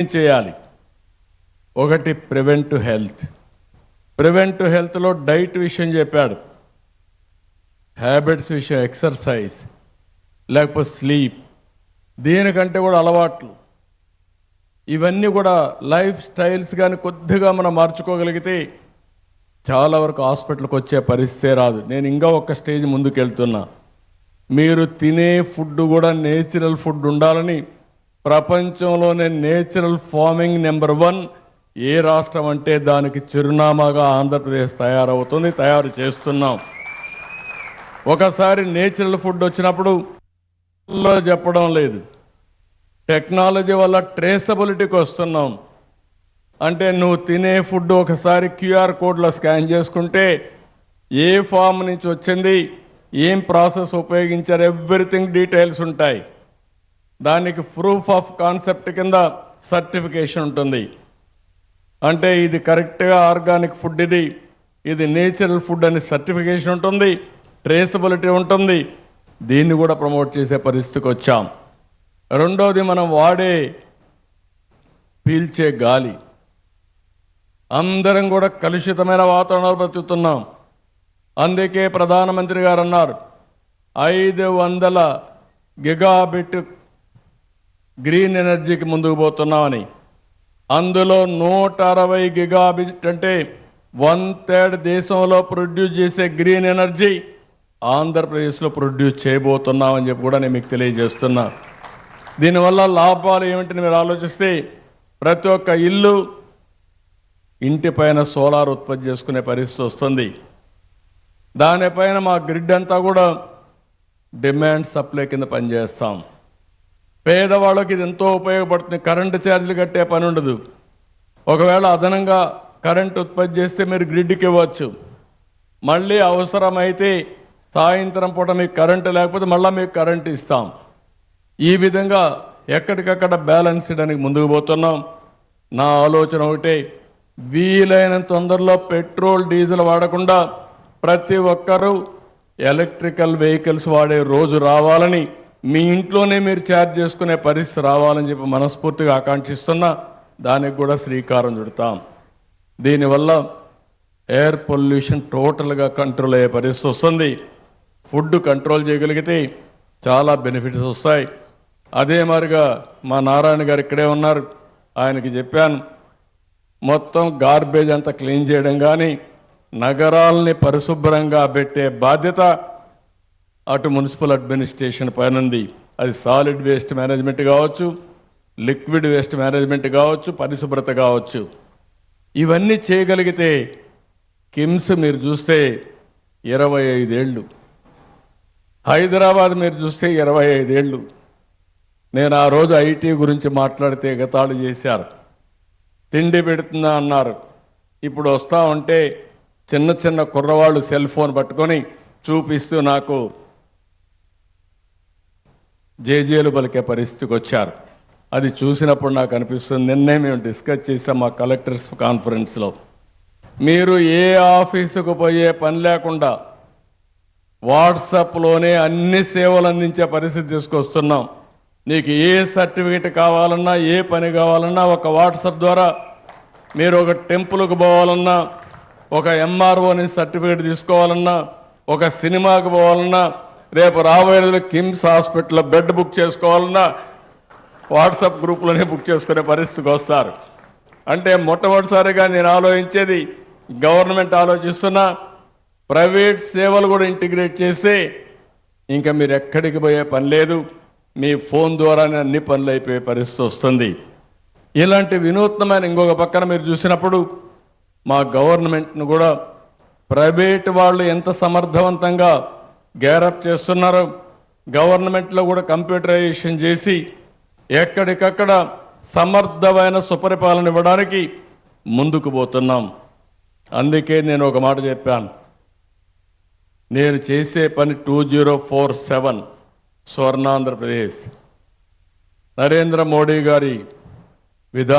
ఏం చేయాలి? ఒకటి ప్రివెంట్ హెల్త్. ప్రివెంట్ హెల్త్లో డైట్ విషయం చెప్పాడు. హ్యాబిట్స్ విషయం ఎక్సర్సైజ్ లేకపోతే స్లీప్. దీనికంటే కూడా అలవాట్లు. ఇవన్నీ కూడా లైఫ్ స్టైల్స్ కానీ కొద్దిగా మనం మార్చుకోగలిగితే చాలా వరకు హాస్పిటల్కి వచ్చే పరిస్థితే రాదు. నేను ఇంకా ఒక స్టేజ్ ముందుకు వెళ్తున్నా మీరు తినే ఫుడ్ కూడా నేచురల్ ఫుడ్ ఉండాలని ప్రపంచంలోనే నేచురల్ ఫార్మింగ్ నెంబర్ వన్ ఏ రాష్ట్రం అంటే దానికి చిరునామాగా ఆంధ్రప్రదేశ్ తయారవుతుంది తయారు చేస్తున్నాం. ఒకసారి నేచురల్ ఫుడ్ వచ్చినప్పుడు చెప్పడం లేదు. టెక్నాలజీ వల్ల ట్రేసబిలిటీకి వస్తున్నాం. అంటే నువ్వు తినే ఫుడ్ ఒకసారి క్యూఆర్ కోడ్లో స్కాన్ చేసుకుంటే ఏ ఫామ్ నుంచి వచ్చింది ఏం ప్రాసెస్ ఉపయోగించారు ఎవ్రీథింగ్ డీటెయిల్స్ ఉంటాయి. దానికి ప్రూఫ్ ఆఫ్ కాన్సెప్ట్ కింద సర్టిఫికేషన్ ఉంటుంది. అంటే ఇది కరెక్ట్గా ఆర్గానిక్ ఫుడ్ ఇది. ఇది నేచురల్ ఫుడ్ అని సర్టిఫికేషన్ ఉంటుంది. ట్రేసబిలిటీ ఉంటుంది. దీన్ని కూడా ప్రమోట్ చేసే పరిస్థితికి వచ్చాం. రెండవది మనం వాడే పీల్చే గాలి. అందరం కూడా కలుషితమైన వాతావరణాలు బ్రతుకుతున్నాం. అందుకే ప్రధానమంత్రి గారు అన్నారు ఐదు వందల గిగాబిట్ గ్రీన్ ఎనర్జీకి ముందుకు పోతున్నామని. అందులో నూట అరవై గిగాబిట్ అంటే వన్ థర్డ్ దేశంలో ప్రొడ్యూస్ చేసే గ్రీన్ ఎనర్జీ ఆంధ్రప్రదేశ్లో ప్రొడ్యూస్ చేయబోతున్నామని చెప్పి కూడా నేను మీకు తెలియజేస్తున్నా. దీనివల్ల లాభాలు ఏమిటని మీరు ఆలోచిస్తే ప్రతి ఒక్క ఇల్లు ఇంటిపైన సోలార్ ఉత్పత్తి చేసుకునే పరిస్థితి వస్తుంది. దానిపైన మా గ్రిడ్ అంతా కూడా డిమాండ్ సప్లై కింద పనిచేస్తాం. పేదవాళ్ళకి ఇది ఎంతో ఉపయోగపడుతుంది. కరెంటు ఛార్జీలు కట్టే పని ఉండదు. ఒకవేళ అదనంగా కరెంట్ ఉత్పత్తి చేస్తే మీరు గ్రిడ్కి ఇవ్వచ్చు. మళ్ళీ అవసరమైతే సాయంత్రం పూట మీకు కరెంటు లేకపోతే మళ్ళీ మీకు కరెంటు ఇస్తాం. ఈ విధంగా ఎక్కడికక్కడ బ్యాలెన్స్ చేయడానికి ముందుకు పోతున్నాం. నా ఆలోచన ఒకటే వీలైనంత తొందరలో పెట్రోల్ డీజిల్ వాడకుండా ప్రతి ఒక్కరూ ఎలక్ట్రికల్ వెహికల్స్ వాడే రోజు రావాలని మీ ఇంట్లోనే మీరు ఛార్జ్ చేసుకునే పరిస్థితి రావాలని చెప్పి మనస్ఫూర్తిగా ఆకాంక్షిస్తున్నా దానికి కూడా శ్రీకారం చుడతాం. దీనివల్ల ఎయిర్ పొల్యూషన్ టోటల్గా కంట్రోల్ అయ్యే పరిస్థితి వస్తుంది. ఫుడ్ కంట్రోల్ చేయగలిగితే చాలా బెనిఫిట్స్ వస్తాయి. అదే మాదిరిగా మా నారాయణ గారు ఇక్కడే ఉన్నారు. ఆయనకి చెప్పాను మొత్తం గార్బేజ్ అంతా క్లీన్ చేయడం కానీ నగరాల్ని పరిశుభ్రంగా పెట్టే బాధ్యత అటు మున్సిపల్ అడ్మినిస్ట్రేషన్ పైన ఉంది అది సాలిడ్ వేస్ట్ మేనేజ్మెంట్ కావచ్చు లిక్విడ్ వేస్ట్ మేనేజ్మెంట్ కావచ్చు పరిశుభ్రత కావచ్చు. ఇవన్నీ చేయగలిగితే కిమ్స్ మీరు చూస్తే ఇరవై ఐదేళ్ళు. హైదరాబాద్ మీరు చూస్తే ఇరవై ఐదేళ్ళు. నేను ఆ రోజు ఐటీ గురించి మాట్లాడితే ఎగతాళి చేశారు. తిండి పెడుతుందా అన్నారు. ఇప్పుడు వస్తా ఉంటే చిన్న చిన్న కుర్రవాళ్ళు సెల్ ఫోన్ పట్టుకొని చూపిస్తూ నాకు జేజేలు పలికే పరిస్థితికి వచ్చారు. అది చూసినప్పుడు నాకు అనిపిస్తుంది నిన్నే మేము డిస్కస్ చేసాం మా కలెక్టర్స్ కాన్ఫరెన్స్లో. మీరు ఏ ఆఫీసుకు పోయే పని లేకుండా వాట్సాప్లోనే అన్ని సేవలు అందించే పరిస్థితి తీసుకొస్తున్నాం. నీకు ఏ సర్టిఫికేట్ కావాలన్నా ఏ పని కావాలన్నా ఒక వాట్సాప్ ద్వారా మీరు ఒక టెంపుల్కి పోవాలన్నా ఒక ఎంఆర్ఓని సర్టిఫికేట్ తీసుకోవాలన్నా ఒక సినిమాకి పోవాలన్నా రేపు రాబోయే రోజులు కిమ్స్ హాస్పిటల్లో బెడ్ బుక్ చేసుకోవాలన్నా వాట్సాప్ గ్రూప్లోనే బుక్ చేసుకునే పరిస్థితికి వస్తారు. అంటే మొట్టమొదటిసారిగా నేను ఆలోచించేది గవర్నమెంట్ ఆలోచిస్తున్నా ప్రైవేట్ సేవలు కూడా ఇంటిగ్రేట్ చేస్తే ఇంకా మీరు ఎక్కడికి పోయే పని లేదు. మీ ఫోన్ ద్వారానే అన్ని పనులు అయిపోయే పరిస్థితి వస్తుంది. ఇలాంటి వినూత్నమైన ఇంకొక పక్కన మీరు చూసినప్పుడు మా గవర్నమెంట్ను కూడా ప్రైవేట్ వాళ్ళు ఎంత సమర్థవంతంగా గ్యారప్ చేస్తున్నారు. గవర్నమెంట్లో కూడా కంప్యూటరైజేషన్ చేసి ఎక్కడికక్కడ సమర్థమైన సుపరిపాలన ఇవ్వడానికి ముందుకు పోతున్నాం. అందుకే నేను ఒక మాట చెప్పాను. నేను చేసే పని two zero four seven Swarna Andhra Pradesh. Narendra Modi గారి విధానం